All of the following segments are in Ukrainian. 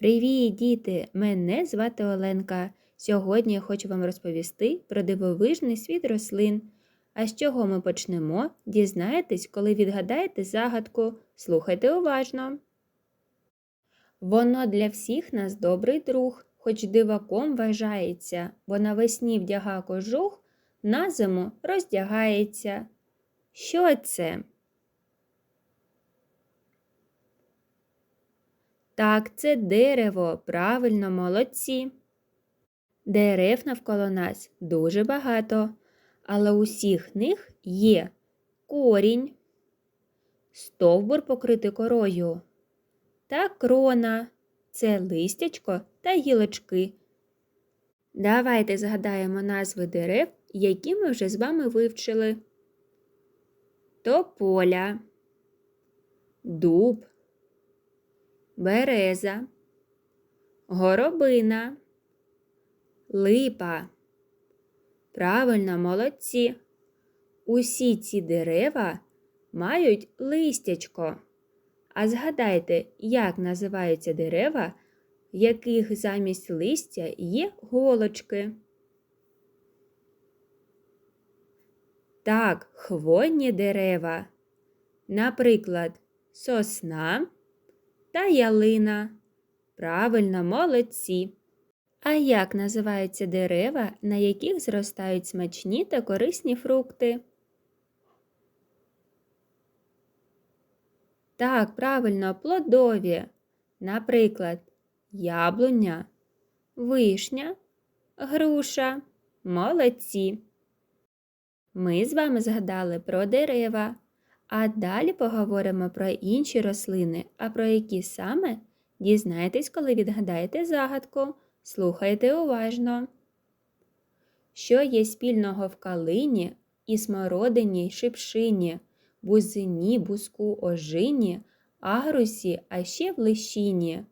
Привіт, діти! Мене звати Оленка. Сьогодні я хочу вам розповісти про дивовижний світ рослин. А з чого ми почнемо? Дізнаєтесь, коли відгадаєте загадку. Слухайте уважно. Воно для всіх нас добрий друг, хоч диваком вважається, бо навесні вдяга кожух, на зиму роздягається. Що це? Так, це дерево, правильно, молодці. Дерев навколо нас дуже багато, але усіх них є корінь, стовбур покритий корою та крона це листячко та гілочки. Давайте згадаємо назви дерев, які ми вже з вами вивчили. Тополя, дуб береза, горобина, липа. Правильно, молодці. Усі ці дерева мають листячко. А згадайте, як називаються дерева, в яких замість листя є голочки. Так, хвойні дерева. Наприклад, сосна та ялина. Правильно, молодці. А як називаються дерева, на яких зростають смачні та корисні фрукти? Так, правильно, плодові. Наприклад, яблуня, вишня, груша. Молодці. Ми з вами згадали про дерева. А далі поговоримо про інші рослини, а про які саме дізнаєтесь, коли відгадаєте загадку. Слухайте уважно. Що є спільного в калині і смородині шипшині, бузині, буску ожині, агрусі, а ще в лищині?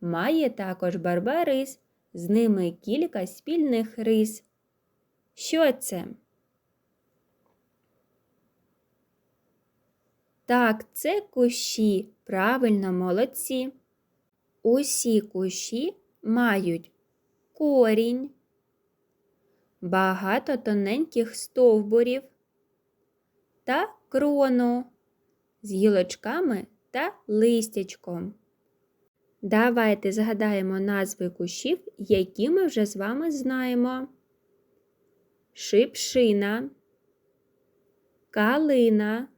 Має також барбарис, з ними кілька спільних рис. Що це? Так, це кущі, правильно молодці. Усі кущі мають корінь, багато тоненьких стовбурів та крону з гілочками та листячком. Давайте згадаємо назви кущів, які ми вже з вами знаємо. Шипшина, калина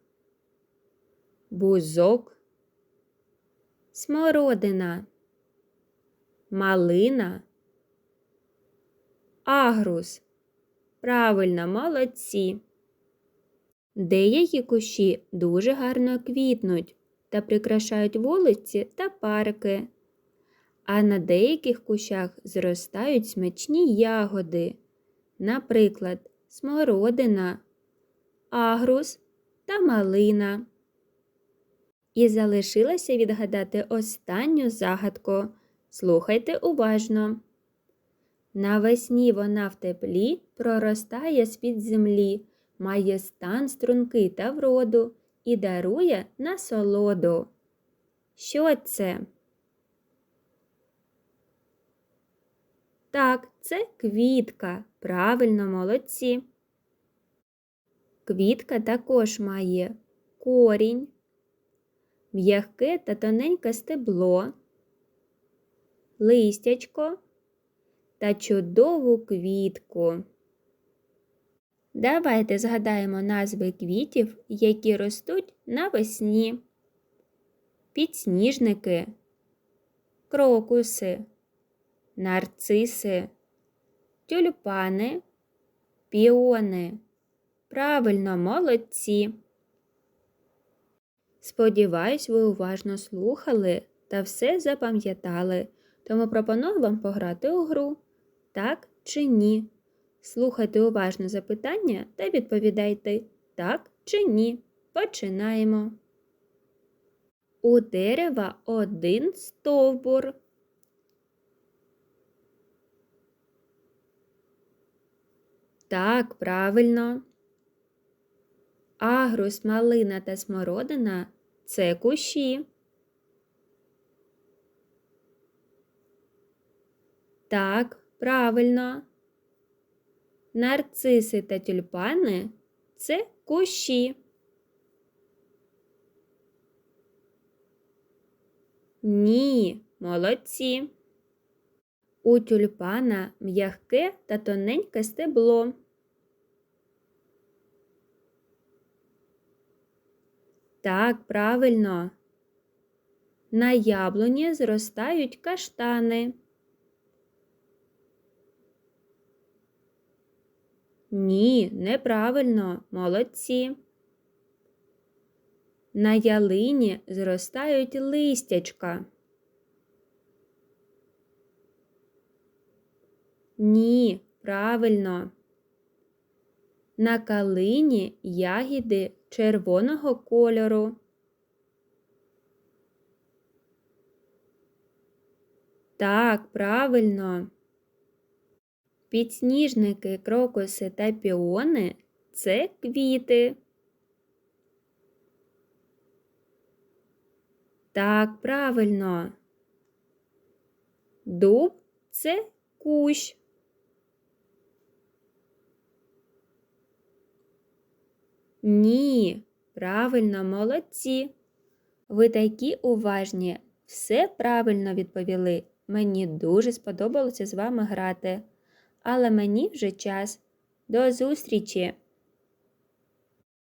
бузок, смородина, малина, агрус. Правильно, молодці. Деякі кущі дуже гарно квітнуть та прикрашають вулиці та парки, а на деяких кущах зростають смачні ягоди, наприклад, смородина, агрус та малина. І залишилося відгадати останню загадку. Слухайте уважно. Навесні вона в теплі проростає з-під землі, має стан стрункий та вроду і дарує насолоду. Що це? Так, це квітка. Правильно молодці. Квітка також має корінь м'яке та тоненьке стебло, листячко та чудову квітку. Давайте згадаємо назви квітів, які ростуть навесні. Підсніжники, крокуси, нарциси, тюльпани, піони. Правильно молодці. Сподіваюсь, ви уважно слухали та все запам'ятали, тому пропоную вам пограти у гру. Так чи ні? Слухайте уважно запитання та відповідайте так чи ні. Починаємо. У дерева один стовбур. Так, правильно. Агрус, малина та смородина це кущі. Так, правильно. Нарциси та тюльпани це кущі. Ні, молодці. У тюльпана м'яке та тоненьке стебло. Так, правильно. На яблуні зростають каштани. Ні, неправильно, молодці. На ялині зростають листячка. Ні, правильно. На калині ягіди червоного кольору. Так, правильно. Підсніжники, крокуси та піони це квіти. Так, правильно. Дуб це кущ. Ні, правильно, молодці. Ви такі уважні, все правильно відповіли. Мені дуже сподобалося з вами грати. Але мені вже час. До зустрічі!